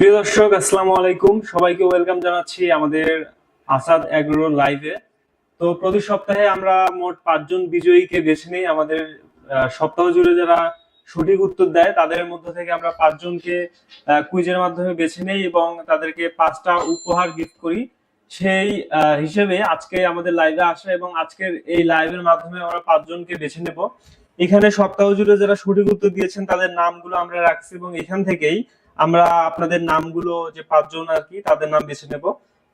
প্রিয় দর্শক, আসসালামু আলাইকুম। সবাইকে ওয়েলকাম জানাচ্ছি আমাদের আসাদ এগ্রো লাইভে। তো প্রতি সপ্তাহে আমরা মোট পাঁচজন বিজয়ীকে বেছে নিই। আমাদের সপ্তাহ জুড়ে যারা সঠিক উত্তর দেয়, তাদের মধ্যে থেকে আমরা পাঁচজনকে কুইজের মাধ্যমে বেছে নেই এবং তাদেরকে পাঁচটা উপহার গিফট করি। সেই হিসেবে আজকে আমাদের লাইভে আসা এবং আজকের এই লাইভের মাধ্যমে আমরা পাঁচজনকে বেছে নেব। এখানে সপ্তাহ জুড়ে যারা সঠিক উত্তর দিয়েছেন, তাদের নামগুলো আমরা রাখছি এবং এখান থেকেই আমরা আপনাদের নামগুলো যে পাঁচজন আর কি, তাদের নাম বেছে নেব।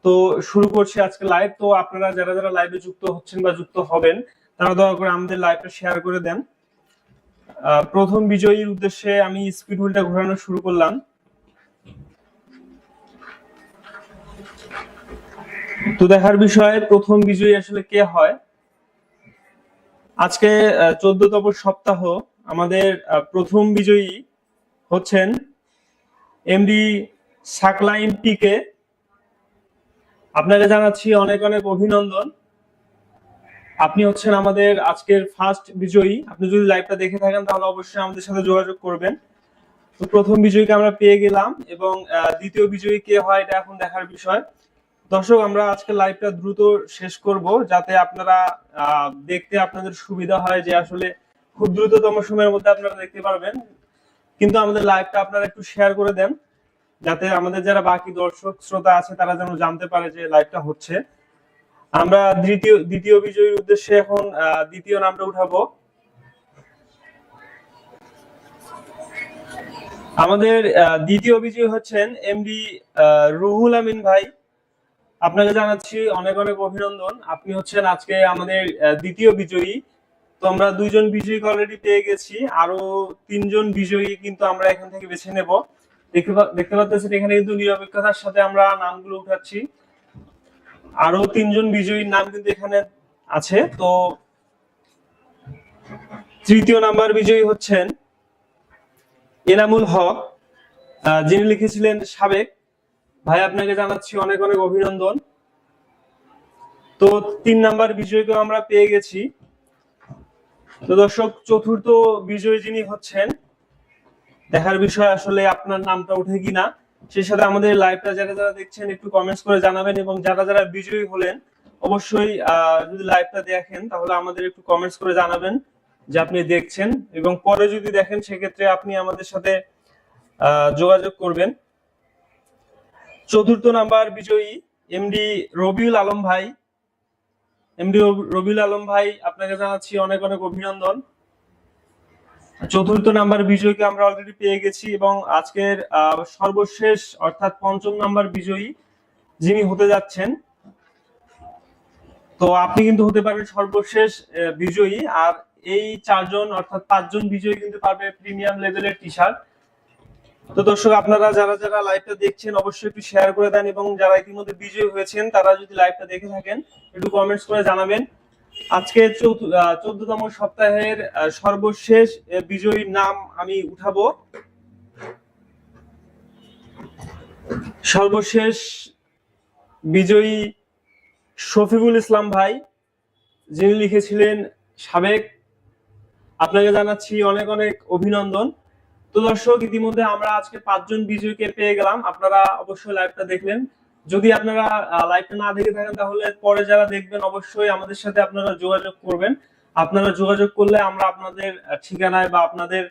তো শুরু করছি আজকে লাইভ তো আপনারা যারা যারা লাইভে যুক্ত হচ্ছেন বা যুক্ত হবেন, তারা দয়া করে আমাদের লাইভটা শেয়ার করে দেন। প্রথম বিজয়ীর উদ্দেশ্যে আমি স্পিড হুইলটা ঘোরানো শুরু করলাম। তো দেখার বিষয়ে, প্রথম বিজয়ী আসলে কে হয়? আজকে চোদ্দতম সপ্তাহ আমাদের প্রথম বিজয়ী হচ্ছেন এমডি সাকলাইন টিকে আপনাকে জানাচ্ছি অনেক অনেক অভিনন্দন। আপনি হচ্ছেন আমাদের আজকের ফার্স্ট বিজয়ী। আপনি যদি লাইভটা দেখে থাকেন, তাহলে অবশ্যই আমাদের সাথে যোগাযোগ করবেন। তো প্রথম বিজয়ীকে আমরা পেয়ে গেলাম এবং দ্বিতীয় বিজয়ী কে হয় এটা এখন দেখার বিষয়। দর্শক, আমরা আজকে লাইভটা দ্রুত শেষ করব যাতে আপনারা দেখতে আপনাদের সুবিধা হয় যে আসলে খুব দ্রুততম সময়ের মধ্যে আপনারা দেখতে পারবেন। কিন্তু আমাদের লাইভটা আপনারা একটু শেয়ার করে দেন, যাতে আমাদের যারা বাকি দর্শক, শ্রোতা আছে, তারা যেন জানতে পারে যে লাইভটা হচ্ছে। আমরা দ্বিতীয় দ্বিতীয় বিজয়ীর উদ্দেশ্যে এখন দ্বিতীয় নামটা উঠাবো। আমাদের দ্বিতীয় বিজয়ী হচ্ছেন এমডি রুহুল আমিন ভাই। আপনাকে জানাচ্ছি অনেক অনেক অভিনন্দন। আপনি হচ্ছেন আজকে আমাদের দ্বিতীয় বিজয়ী। তো আমরা দুইজন বিজয়ীকে অলরেডি পেয়ে গেছি, আরও তিনজন বিজয়ী কিন্তু আমরা এখান থেকে বেছে নেব। দেখতে দেখতে পাচ্ছেন এখানে কিন্তু নিরপেক্ষতার সাথে আমরা নামগুলো উঠাচ্ছি। আরও তিনজন বিজয়ীর নাম কিন্তু এখানে আছে। তো তৃতীয় নাম্বার বিজয়ী হচ্ছেন এনামুল হক যিনি লিখেছিলেন সাবেক। ভাই, আপনাকে জানাচ্ছি অনেক অনেক অভিনন্দন। তো তিন নাম্বার বিজয়ীকে আমরা পেয়ে গেছি। তো দর্শক, চতুর্থ বিজয়ী যিনি হচ্ছেন, দেখার বিষয় আসলে আপনার নামটা উঠে কিনা, সেই সাথে আমাদের লাইভটা যারা যারা দেখছেন, একটু কমেন্টস করে জানাবেন এবং যারা যারা বিজয়ী হলেন, অবশ্যই যদি লাইভটা দেখেন, তাহলে আমাদের একটু কমেন্টস করে জানাবেন যে আপনি দেখছেন এবং পরে যদি দেখেন, সেক্ষেত্রে আপনি আমাদের সাথে যোগাযোগ করবেন। চতুর্থ নাম্বার বিজয়ী এমডি রবিউল আলম ভাই এমডি রবিউল আলম ভাই, আপনাকে জানাচ্ছি অনেক অনেক অভিনন্দন। চতুর্থ নাম্বার বিজয়ীকে আমরা অলরেডি পেয়ে গেছি এবং আজকের সর্বশেষ অর্থাৎ পঞ্চম নাম্বার বিজয়ী যিনি হতে যাচ্ছেন। তো আপনি কিন্তু হতে পারবেন সর্বশেষ বিজয়ী। আর এই চারজন অর্থাৎ পাঁচজন বিজয়ী কিন্তু পারবে প্রিমিয়াম লেভেলের টি শার্ট তো দর্শক, আপনারা যারা যারা লাইভটা দেখছেন, অবশ্যই একটু শেয়ার করে দেন এবং যারা ইতিমধ্যে বিজয়ী হয়েছেন, তারা যদি লাইভটা দেখে থাকেন, একটু কমেন্টস করে জানাবেন। আজকে চোদ্দতম সপ্তাহের সর্বশেষ বিজয়ীর নাম আমি উঠাবো। সর্বশেষ বিজয়ী শফিকুল ইসলাম ভাই, যিনি লিখেছিলেন সাবেক। আপনাকে জানাচ্ছি অনেক অনেক অভিনন্দন। তো দর্শক, ইতিমধ্যে আমরা আজকে পাঁচজন বিজয়ীকে পেয়ে গেলাম। আপনারা অবশ্যই লাইভটা দেখলেন। যদি আপনারা লাইভটা না দেখে থাকেন, তাহলে পরে যারা দেখবেন, অবশ্যই আমাদের সাথে আপনারা যোগাযোগ করবেন। আপনারা যোগাযোগ করলে আমরা আপনাদের ঠিকানায় বা আপনাদের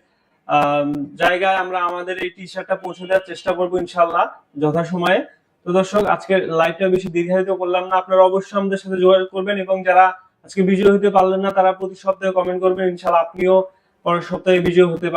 জায়গায় আমরা আমাদের এই টি শার্টটা পৌঁছে দেওয়ার চেষ্টা করব ইনশাল্লাহ যথাসময়ে। তো দর্শক, আজকের লাইভটা বেশি দীর্ঘায়িত করলাম না। আপনারা অবশ্যই আমাদের সাথে যোগাযোগ করবেন এবং যারা আজকে বিজয় হতে পারলেন না, তারা প্রতি সপ্তাহে কমেন্ট করবেন। ইনশাল্লাহ আপনিও পরের সপ্তাহে বিজয় হতে পারবেন।